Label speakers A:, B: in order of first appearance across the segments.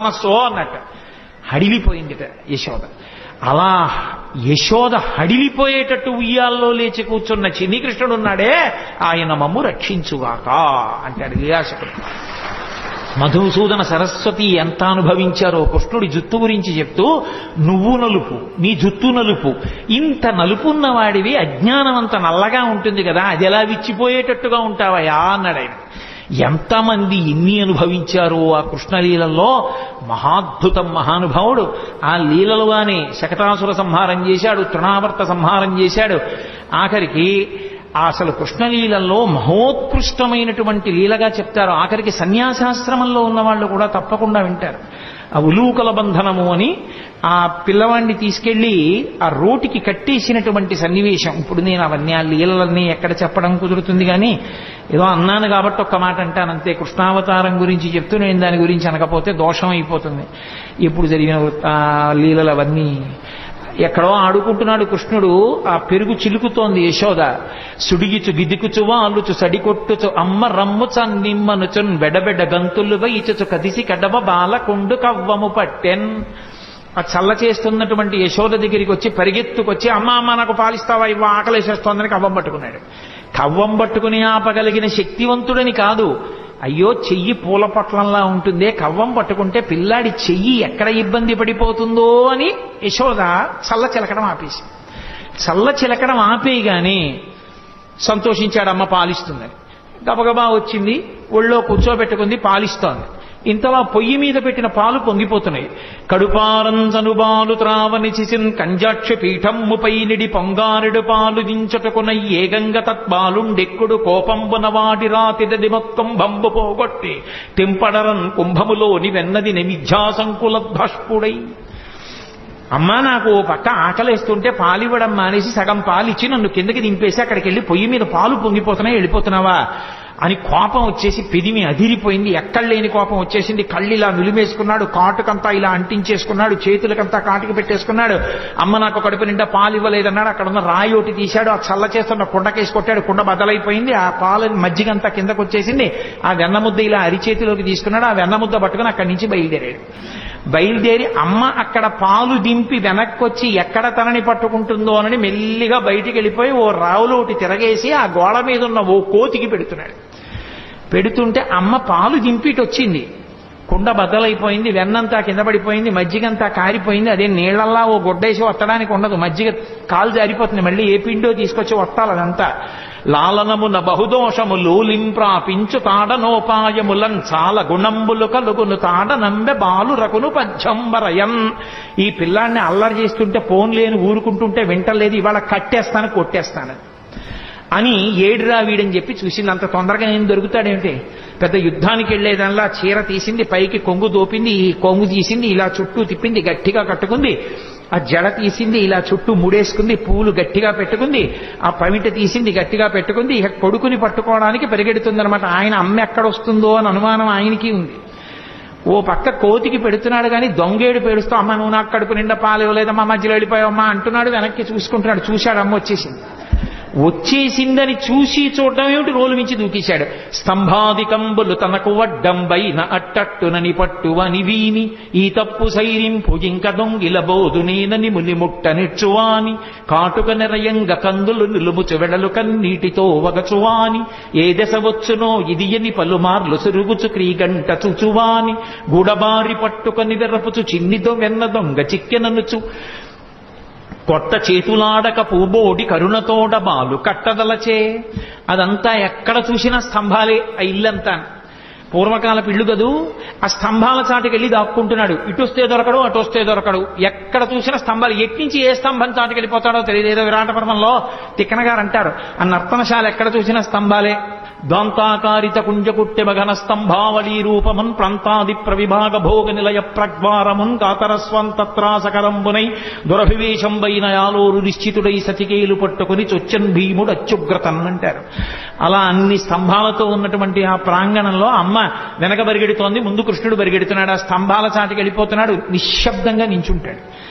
A: మనస్సు అన్నట్ట హడిలిపోయిందిట యశోద. అలా యశోద హడిలిపోయేటట్టు ఉయ్యాల్లో లేచి కూర్చున్న చిన్నికృష్ణుడు ఉన్నాడే ఆయన మమ్ము రక్షించుగాక అంటాడు వ్యాసకుడు మధుసూదన సరస్వతి ఎంత అనుభవించారో కృష్ణుడి జుత్తు గురించి చెప్తూ నువ్వు నలుపు నీ జుత్తు నలుపు ఇంత నలుపున్న వాడివి అజ్ఞానం అంత నల్లగా ఉంటుంది కదా అది ఎలా విచ్చిపోయేటట్టుగా ఉంటావయా అన్నాడు ఆయన ఎంతమంది ఎన్ని అనుభవించారో ఆ కృష్ణలీలలో? మహాద్భుతం మహానుభావుడు. ఆ లీలలుగానే శకటాసుర సంహారం చేశాడు తృణావర్త సంహారం చేశాడు. ఆఖరికి అసలు కృష్ణలీలలో మహోత్కృష్టమైనటువంటి లీలగా చెప్తారు. ఆఖరికి సన్యాసాశ్రమంలో ఉన్న వాళ్ళు కూడా తప్పకుండా వింటారు. ఆ ఉలూకల బంధనము అని ఆ పిల్లవాడిని తీసుకెళ్ళి ఆ రోటికి కట్టేసినటువంటి సన్నివేశం. ఇప్పుడు నేను అవన్నీ ఆ లీలలన్నీ ఎక్కడ చెప్పడం కుదురుతుంది కానీ ఏదో అన్నాను కాబట్టి ఒక్క మాట అంటాను అంతే. కృష్ణావతారం గురించి చెప్తూ నేను దాని గురించి అనకపోతే దోషం అయిపోతుంది. ఎప్పుడు జరిగిన లీలలు అవన్నీ ఎక్కడో ఆడుకుంటున్నాడు కృష్ణుడు ఆ పెరుగు చిలుకుతోంది యశోద. సుడిగిచు గిదికుచు వాలుచు సడికొట్టుచు అమ్మ రమ్ముచ నిమ్మనుచున్ బెడబెడ గంతులు ఇచుచు కదిసి కడవ బాలకుండు కవ్వము పట్టెన్. ఆ చల్ల చేస్తున్నటువంటి యశోద దగ్గరికి వచ్చి పరిగెత్తుకొచ్చి అమ్మ అమ్మ నాకు పాలిస్తావా? ఇవ్వ ఆకలేసేస్తోందని కవ్వం పట్టుకున్నాడు. కవ్వం పట్టుకుని ఆపగలిగిన శక్తివంతుడని కాదు అయ్యో చెయ్యి పూల పట్లంలా ఉంటుందే కవ్వం పట్టుకుంటే పిల్లాడి చెయ్యి ఎక్కడ ఇబ్బంది పడిపోతుందో అని యశోద చల్ల చిలకడం ఆపేసి. చల్ల చిలకడం ఆపేయగానే సంతోషించాడమ్మ పాలిస్తుందని గబగబా వచ్చింది ఒళ్ళో కూర్చోబెట్టుకుంది పాలిస్తోంది. ఇంతలా పొయ్యి మీద పెట్టిన పాలు పొంగిపోతున్నాయి. కడుపారంజను బాలు త్రావని చిసిన్ కంజాక్ష పీఠమ్ముపై నిడి పొంగారుడు పాలు దించటకున ఏగంగ తత్బాలుండెక్కుడు కోపంబున వాడి రాతిదది మొత్తం బంబు పోగొట్టి తెంపడరన్ కుంభములోని వెన్నది నిమిధ్యాసంకుల భష్పుడై అమ్మా నాకు ఓ పక్క ఆకలేస్తుంటే పాలివ్వడం మానేసి సగం పాలిచ్చి నన్ను కిందకి దింపేసి అక్కడికి వెళ్ళి పొయ్యి మీద పాలు పొంగిపోతున్నాయి వెళ్ళిపోతున్నావా? అని కోపం వచ్చేసి పెదిమి అదిరిపోయింది. ఎక్కడ లేని కోపం వచ్చేసింది. కళ్ళు ఇలా నిలిమేసుకున్నాడు. కాటుకంతా ఇలా అంటించేసుకున్నాడు. చేతులకంతా కాటుకు పెట్టేసుకున్నాడు. అమ్మ నాకు కడుపు నిండా పాలు ఇవ్వలేదన్నాడు. అక్కడ ఉన్న రాయి ఒకటి తీశాడు. ఆ చల్ల చేస్తున్న కుండకేసి కొట్టాడు. కుండ బదలైపోయింది. ఆ పాలని మజ్జిగంతా కిందకు వచ్చేసింది. ఆ వెన్నముద్ద ఇలా అరిచేతిలోకి తీసుకున్నాడు. ఆ వెన్న ముద్ద పట్టుకుని అక్కడి నుంచి బయలుదేరాడు. బయలుదేరి అమ్మ అక్కడ పాలు దింపి వెనక్కొచ్చి ఎక్కడ తనని పట్టుకుంటుందో అని మెల్లిగా బయటికి వెళ్ళిపోయి ఓ రావులో ఒకటి తిరగేసి ఆ గోడ మీద ఉన్న ఓ కోతికి పెడుతున్నాడు. పెడుతుంటే అమ్మ పాలు దింపిటి వచ్చింది కుండ బద్దలైపోయింది వెన్నంతా కింద పడిపోయింది మజ్జిగంతా కారిపోయింది అదే నీళ్ళల్లా ఓ గొడ్డేసి వత్తడానికి ఉండదు. మజ్జిగ కాలు జారిపోతుంది మళ్ళీ ఏ పిండో తీసుకొచ్చి వత్తాలి అదంతా. లాలనమున బహుదోషము లూలింప్రాపించు తాడనోపాయములన్ చాలా గుణంబులు కలుగును తాడ నంబె బాలు రకును పచ్చంబరయం ఈ పిల్లాన్ని అల్లరి చేస్తుంటే ఫోన్ లేని ఊరుకుంటుంటే వింటలేదు ఇవాళ కట్టేస్తాను కొట్టేస్తాను. అని ఏడురా వీడని చెప్పి చూసింది. అంత తొందరగా నేను దొరుకుతాడేమిటి? పెద్ద యుద్ధానికి వెళ్ళేదల్లా చీర తీసింది పైకి కొంగు దోపింది ఈ కొంగు తీసింది ఇలా చుట్టూ తిప్పింది గట్టిగా కట్టుకుంది. ఆ జడ తీసింది ఇలా చుట్టూ ముడేసుకుంది పూలు గట్టిగా పెట్టుకుంది. ఆ పమిట తీసింది గట్టిగా పెట్టుకుంది. ఇక కొడుకుని పట్టుకోవడానికి పరిగెడుతుందనమాట ఆయన అమ్మ ఎక్కడ వస్తుందో అని అనుమానం ఆయనకి ఉంది. ఓ పక్క కోతికి పెడుతున్నాడు కానీ దొంగేడు పేడుస్తూ అమ్మ నువ్వు నాకు కడుపు నిండా పాలు ఇవ్వలేదమ్మా మధ్యలో వెళ్ళిపోయావమ్మా అంటున్నాడు వెనక్కి చూసుకుంటున్నాడు. చూశాడు అమ్మ వచ్చేసింది. వచ్చేసిందని చూసి చూడడం ఏమిటి? రోలు మించి దూకేశాడు. స్తంభాధికంబులు తనకు వడ్డంబైన అట్టట్టునని పట్టువని వీని ఈ తప్పు సైరింపు ఇంక దొంగిల బోధు నేనని కాటుక నిరయంగ కందులు నిలుముచు వెడలు కన్నీటితో వగచువాని ఏ దశ వచ్చునో ఇది ఎని పలుమార్లు సురుగుచు క్రీగంట చుచువాని గుడబారి పట్టుకొని వెరపుచు చిన్నిదో వెన్న దొంగ చిక్కెననుచు కొత్త చేతులాడక పూబోడి కరుణతోడ బాలు కట్టదలచే. అదంతా ఎక్కడ చూసినా స్తంభాలే ఆ ఇల్లంతా. పూర్వకాల పిళ్ళు కదూ ఆ స్తంభాల చాటుకి వెళ్ళి దాక్కుంటున్నాడు. ఇటు వస్తే దొరకడు అటు వస్తే దొరకడు. ఎక్కడ చూసినా స్తంభాలు ఎట్నుంచి ఏ స్తంభం చాటుకెళ్ళిపోతాడో తెలియదు ఏదో విరాట పర్వంలో. తిక్కన గారు అంటారు ఆ నర్తనశాల ఎక్కడ చూసినా స్తంభాలే. దాంతాకారిత కుంజకుట్టెమఘన స్తంభావళీ రూపమున్ ప్రాంతాది ప్రవిభాగ భోగ నిలయ ప్రగ్వారమున్ కాతరస్వంతత్రాసకరంబునై దురభివేశంబైన యాలోరు నిశ్చితుడై సతికేలు పట్టుకుని చొచ్చన్ భీముడు అత్యుగ్రతన్ అంటారు అలా అన్ని స్తంభాలతో ఉన్నటువంటి ఆ ప్రాంగణంలో అమ్మ వెనక బరిగెడుతోంది ముందు కృష్ణుడు బరిగెడుతున్నాడు ఆ స్తంభాల చాటికి వెళ్ళిపోతున్నాడు నిశ్శబ్దంగా నించుంటాడు.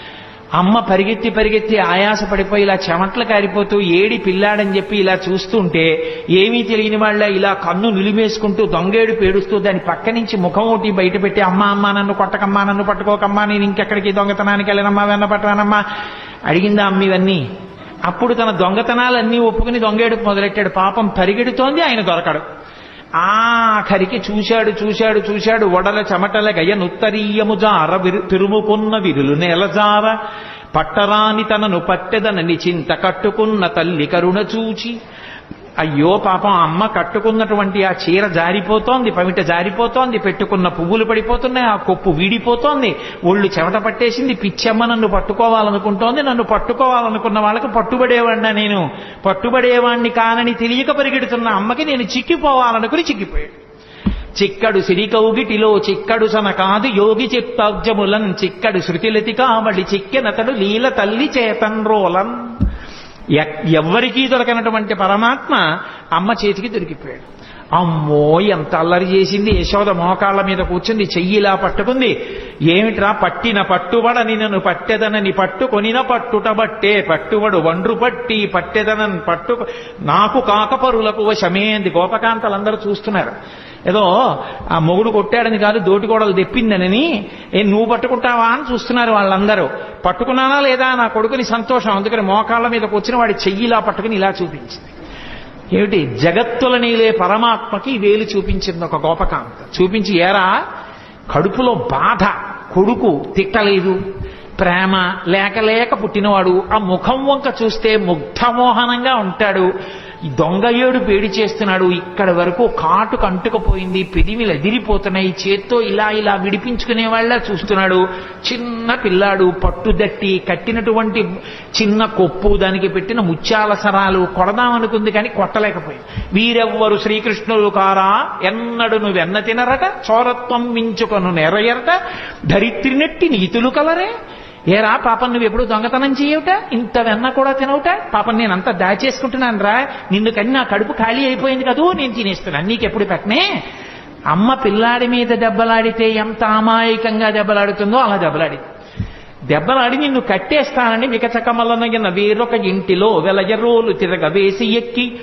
A: అమ్మ పరిగెత్తి పరిగెత్తి ఆయాస పడిపోయి ఇలా చెమట్లు కారిపోతూ ఏడి పిల్లాడని చెప్పి ఇలా చూస్తుంటే ఏమీ తెలియని వాళ్ళ ఇలా కన్ను నిలిమేసుకుంటూ దొంగేడు పేడుస్తూ దాని పక్క నుంచి ముఖం ఒకటి బయట పెట్టి అమ్మ అమ్మ నన్ను కొట్టకమ్మా నన్ను పట్టుకోకమ్మా నేను ఇంకెక్కడికి దొంగతనానికి వెళ్ళనమ్మా వెన్న పట్టనమ్మా అడిగిందా అమ్మ ఇవన్నీ. అప్పుడు తన దొంగతనాలన్నీ ఒప్పుకుని దొంగేడుకు మొదలెట్టాడు. పాపం పరిగెడుతోంది ఆయన దొరకడు. ఆఖరికి చూశాడు చూశాడు చూశాడు. వడల చెమటల గయ నుత్తరీయము జార విరు తిరుముకున్న విరులు నెలజార పట్టరాని తనను పట్టెదనని చింత కట్టుకున్న తల్లి కరుణ చూచి అయ్యో పాపం అమ్మ కట్టుకున్నటువంటి ఆ చీర జారిపోతోంది పమిట జారిపోతోంది పెట్టుకున్న పువ్వులు పడిపోతున్నాయి ఆ కొప్పు వీడిపోతోంది. ఒళ్ళు చెమట పట్టేసింది పిచ్చమ్మ నన్ను పట్టుకోవాలనుకుంటోంది నన్ను పట్టుకోవాలనుకున్న వాళ్ళకి పట్టుబడేవాడినా నేను. పట్టుబడేవాణ్ణి కానని తెలియక పరిగెడుతున్న అమ్మకి నేను చిక్కిపోవాలనుకుని చిక్కిపోయాడు. చిక్కడు సిరికౌగిటిలో చిక్కడు సన కాదు యోగి చిత్తాబ్జములన్ చిక్కడు శృతిలతి కావడి చిక్కెనతడు లీల తల్లి చేతన్ రోలన్. ఎవ్వరికీ దొరకనటువంటి పరమాత్మ అమ్మ చేతికి దొరికిపోయాడు. అమ్మో ఎంత అల్లరి చేసింది. యశోద మోకాళ్ళ మీద కూర్చుంది చెయ్యిలా పట్టుకుంది. ఏమిట్రా పట్టిన పట్టుబడని నన్ను పట్టెదనని పట్టుకొనిన పట్టుట బట్టే పట్టుబడు వండ్రు పట్టి పట్టెదనని పట్టు నాకు కాకపరులకు శమేంది గోపకాంతలందరూ చూస్తున్నారు. ఏదో ఆ మొగుడు కొట్టాడని కాదు దోటికోడలు తెప్పిందనని ఏ నువ్వు పట్టుకుంటావా అని చూస్తున్నారు వాళ్ళందరూ. పట్టుకున్నానా లేదా నా కొడుకుని సంతోషం? అందుకని మోకాళ్ళ మీద కూర్చుని వాడి చెయ్యిలా పట్టుకుని ఇలా చూపించింది. ఏమిటి? జగత్తుల నీలే పరమాత్మకి వేలు చూపించింది ఒక గోపకాంత. చూపించి ఏరా? కడుపులో బాధ కొడుకు తిట్టలేదు. ప్రేమ లేక లేక పుట్టినవాడు ఆ ముఖం వంక చూస్తే ముగ్ధమోహనంగా ఉంటాడు. ఈ దొంగ ఏడు పేడి చేస్తున్నాడు. ఇక్కడ వరకు కాటు కంటుకుపోయింది. పెదిమిలు ఎదిరిపోతున్నాయి. చేత్తో ఇలా ఇలా విడిపించుకునే వాళ్ళ చూస్తున్నాడు. చిన్న పిల్లాడు పట్టుదట్టి కట్టినటువంటి చిన్న కొప్పు దానికి పెట్టిన ముత్యాల సరాలు కొడదామనుకుంది కానీ కొట్టలేకపోయింది. వీరెవ్వరు శ్రీకృష్ణుడు కారా? ఎన్నడు నువ్వెన్న తినరట? చోరత్వం మించుకొను నెరయరట? ధరిత్రినట్టి నీతులు కలరే? ఏరా పాపం నువ్వు ఎప్పుడు దొంగతనం చేయవుట? ఇంత వెన్న కూడా తినవుట? పాపం నేను అంత దాచేసుకుంటున్నాను రా. నిన్ను కని నా కడుపు ఖాళీ అయిపోయింది కదూ? నేను తినేస్తున్నాను నీకెప్పుడు పెట్టనే? అమ్మ పిల్లాడి మీద దెబ్బలాడితే ఎంత అమాయకంగా దెబ్బలాడుతుందో అలా దెబ్బలాడింది దెబ్బలాడి నిన్ను కట్టేస్తానని వికచకమలనగిన వేరొక ఇంటిలో వెలయరోలు తిరగ వేసి ఎక్కి.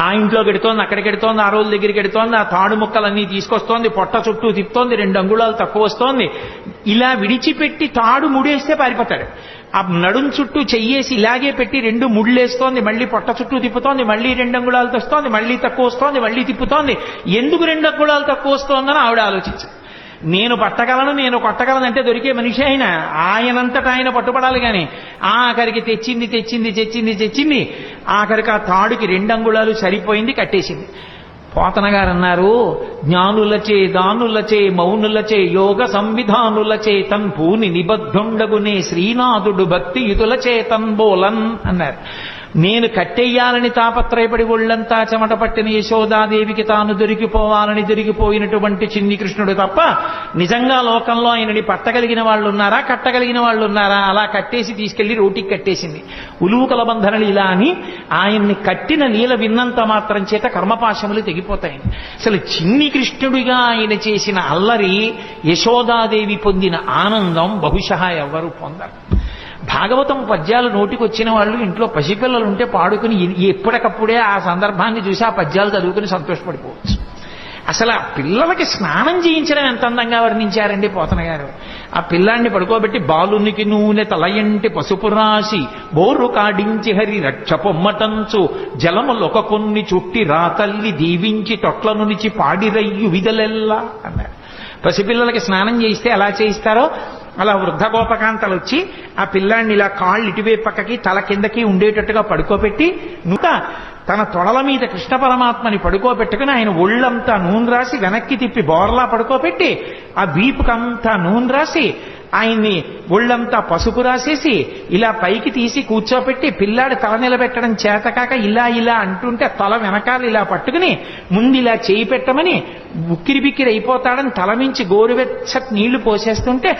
A: ఆ ఇంట్లో గెడుతోంది అక్కడికి గెడుతోంది ఆ రోజు దగ్గరికి గెడుతోంది ఆ తాడు ముక్కలన్నీ తీసుకొస్తోంది పొట్ట చుట్టూ తిప్పుతోంది రెండు అంగుళాలు తక్కువ వస్తోంది. ఇలా విడిచిపెట్టి తాడు ముడేస్తే పారిపోతాడు. ఆ నడుం చుట్టూ చెయ్యేసి ఇలాగే పెట్టి రెండు ముళ్ళేస్తోంది మళ్ళీ పొట్ట చుట్టూ తిప్పుతోంది మళ్ళీ రెండు అంగుళాలు తెస్తోంది మళ్ళీ తక్కువ వస్తోంది మళ్ళీ తిప్పుతోంది. ఎందుకు రెండు అంగుళాలు తక్కువ వస్తోందని ఆవిడ ఆలోచించింది. నేను పట్టగలను నేను కొట్టగలను అంటే దొరికే మనిషి ఆయన ఆయనంతటా ఆయన పట్టుబడాలి కానీ ఆఖరికి తెచ్చింది తెచ్చింది తెచ్చింది తెచ్చింది ఆఖరికి ఆ తాడుకి రెండు అంగుళాలు సరిపోయింది కట్టేసింది. పోతన గారు అన్నారు జ్ఞానులచే దానులచే మౌనులచే యోగ సంవిధానులచే తన్ పూని నిబద్ధుండగునే శ్రీనాథుడు భక్తియుతుల చేతన్ బోలన్ అన్నారు. నేను కట్టెయ్యాలని తాపత్రయపడి ఒళ్ళంతా చెమట పట్టిన యశోదాదేవికి తాను దొరికిపోవాలని దొరికిపోయినటువంటి చిన్ని కృష్ణుడు తప్ప నిజంగా లోకంలో ఆయనని పట్టగలిగిన వాళ్ళు ఉన్నారా కట్టగలిగిన వాళ్ళు ఉన్నారా అలా కట్టేసి తీసుకెళ్ళి రోటికి కట్టేసింది. ఉలూకల బంధనలు ఇలా అని ఆయన్ని కట్టిన లీల విన్నంత మాత్రం చేత కర్మపాశములు తెగిపోతాయి. అసలు చిన్ని కృష్ణుడిగా ఆయన చేసిన అల్లరి యశోదాదేవి పొందిన ఆనందం బహుశా ఎవరు పొందరు. భాగవతం పద్యాలు నోటికి వచ్చిన వాళ్ళు ఇంట్లో పసిపిల్లలు ఉంటే పాడుకుని ఎప్పటికప్పుడే ఆ సందర్భాన్ని చూసి ఆ పద్యాలు చదువుకుని సంతోషపడిపోవచ్చు. అసలు ఆ పిల్లలకి స్నానం చేయించడం ఎంత అందంగా వర్ణించారండి పోతన గారు. ఆ పిల్లాన్ని పడుకోబెట్టి బాలునికి నూనె తలయంటి పసుపు రాసి బోరు కాడించి హరి రక్ష పొమ్మటంచు జలములొక కొన్ని చుట్టి రాతల్లి దీవించి తొట్ల నుంచి పాడిరయ్యు విదలెల్లా అన్నారు. పసిపిల్లలకి స్నానం చేయిస్తే ఎలా చేయిస్తారో అలా వృద్ధ గోపకాంతలు వచ్చి ఆ పిల్లాన్ని ఇలా కాళ్ళు ఇటువైపు పక్కకి తల కిందకి ఉండేటట్టుగా పడుకోబెట్టి నూట తన తొడల మీద కృష్ణ పరమాత్మని పడుకోబెట్టుకుని ఆయన ఒళ్ళంతా నూనె రాసి వెనక్కి తిప్పి బోర్లా పడుకోబెట్టి ఆ వీపుకంతా నూనె రాసి ఆయన్ని ఒళ్ళంతా పసుపు రాసేసి ఇలా పైకి తీసి కూర్చోపెట్టి పిల్లాడి తల నిలబెట్టడం చేతకాక ఇలా ఇలా అంటుంటే తల వెనకాల ఇలా పట్టుకుని ముందు ఇలా చేయి పెట్టమని ఉక్కిరి బిక్కిరి అయిపోతాడని తల మించి గోరువెచ్చటి నీళ్ళు పోసేస్తుంటే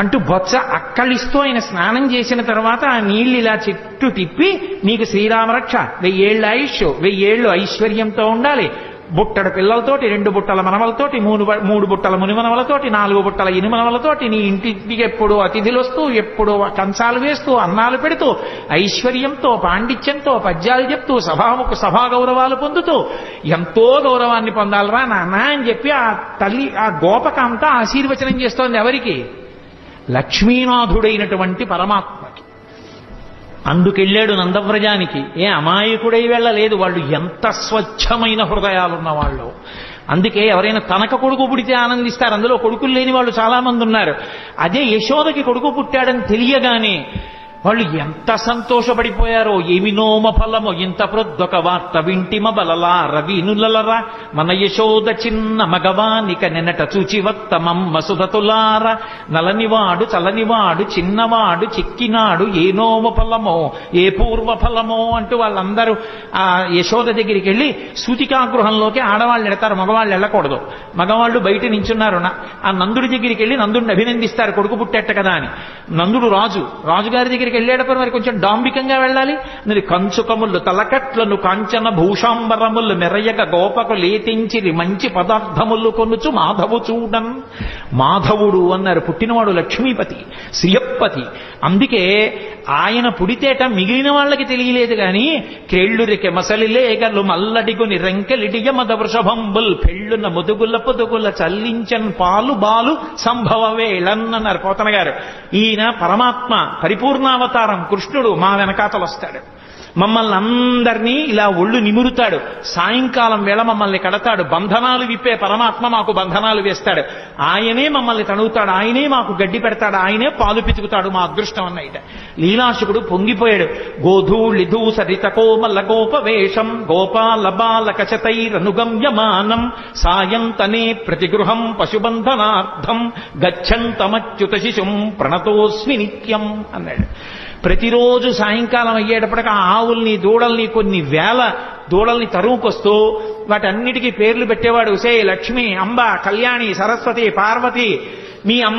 A: అంటూ బొత్స అక్కలిస్తూ ఆయన స్నానం చేసిన తర్వాత ఆ నీళ్ళు ఇలా చెట్టు తిప్పి నీకు శ్రీరామరక్ష వెయ్యేళ్ళు ఆయుష్ వెయ్యేళ్ళు ఐశ్వర్యంతో ఉండాలి. బుట్టడ పిల్లలతోటి రెండు బుట్టల మనవలతోటి మూడు మూడు బుట్టల మునిమనవలతోటి నాలుగు బుట్టల ఇనుమనవలతోటి నీ ఇంటికి ఎప్పుడు అతిథులు వస్తూ ఎప్పుడు కంచాలు వేస్తూ అన్నాలు పెడుతూ ఐశ్వర్యంతో పాండిత్యంతో పద్యాలు చెప్తూ సభాముఖ సభా గౌరవాలు పొందుతూ ఎంతో గౌరవాన్ని పొందాలరా నాన్న? అని చెప్పి ఆ తల్లి ఆ గోపక అంతా ఆశీర్వచనం చేస్తోంది ఎవరికి? లక్ష్మీనాథుడైనటువంటి పరమాత్మకి. అందుకెళ్ళాడు నందవ్రజానికి. ఏ అమాయకుడై వెళ్ళలేదు వాళ్ళు ఎంత స్వచ్ఛమైన హృదయాలున్న వాళ్ళు అందుకే ఎవరైనా తనక కొడుకు పుడితే ఆనందిస్తారు అందులో కొడుకులు లేని వాళ్ళు చాలామంది ఉన్నారు అదే యశోదకి కొడుకు పుట్టాడని తెలియగానే వాళ్ళు ఎంత సంతోషపడిపోయారో ఏమి నోమ ఫలము. ఇంత ప్రొద్దొక వార్త వింటిమ బలలా రవినులలరా. మన యశోద చిన్న మగవానిక నెనట చూచివత్తమమ్మ సుధతులార. నలనివాడు చలనివాడు చిన్నవాడు చిక్కినాడు ఏ నోమ ఫలమో ఏ పూర్వ ఫలమో అంటూ వాళ్ళందరూ ఆ యశోద దగ్గరికి వెళ్ళి సూతికా గృహంలోకి ఆడవాళ్ళు వెళతారు మగవాళ్ళు వెళ్ళకూడదు మగవాళ్ళు బయట నించున్నారు ఆ నందుడి దగ్గరికి వెళ్ళి నందుడిని అభినందిస్తారు కొడుకు పుట్టేట కదా అని. నందుడు రాజు రాజుగారి దగ్గరికి వెళ్ళేటప్పుడు మరి కొంచెం డాంబికంగా వెళ్ళాలి. మరి కంచుకములు తలకట్లను కాంచన భూషాంబరములు మెరయక గోపకు లేతించిరి మంచి పదార్థములు కొనుచు మాధవు చూడం మాధవుడు అన్నారు పుట్టినవాడు లక్ష్మీపతి శ్రియప్పతి. అందుకే ఆయన పుడితేట మిగిలిన వాళ్ళకి తెలియలేదు గాని క్రేళ్ళురికె మసలిలేగలు మల్లడిగుని రెంకెలిడియ మద వృషభంబుల్ పెళ్ళున ముదుగుల పొదుగుల చల్లించన్ పాలు బాలు సంభవ వేళన్నన్నారు పోతన గారు. ఈయన పరమాత్మ పరిపూర్ణ పరిపూర్ణావతారం కృష్ణుడు మా వెనకాతలు వస్తాడు మమ్మల్ని అందరినీ ఇలా ఒళ్ళు నిమురుతాడు. సాయంకాలం వేళ మమ్మల్ని కడతాడు. బంధనాలు విప్పే పరమాత్మ మాకు బంధనాలు వేస్తాడు. ఆయనే మమ్మల్ని తణుగుతాడు ఆయనే మాకు గడ్డి పెడతాడు. ఆయనే పాలు పితుకుతాడు మా అదృష్టం అన్నయ్యట లీలాశుకుడు పొంగిపోయాడు. గోధూళిధూ సరిత కోమల గోపవేషం గోపాల బాలకచతైరనుగమ్యమానం సాయంతనే ప్రతిగృహం పశుబంధనార్థం గచ్చంతమచ్యుత శిశుం ప్రణతోస్మి నిత్యం అన్నాడు. ప్రతిరోజు సాయంకాలం అయ్యేటప్పటికి ఆ ఆవుల్ని దూడల్ని కొన్ని వేల దూడల్ని తరుముకొస్తూ వాటన్నిటికీ పేర్లు పెట్టేవాడు సే లక్ష్మి అంబ కళ్యాణి సరస్వతి పార్వతి మీ అమ్మ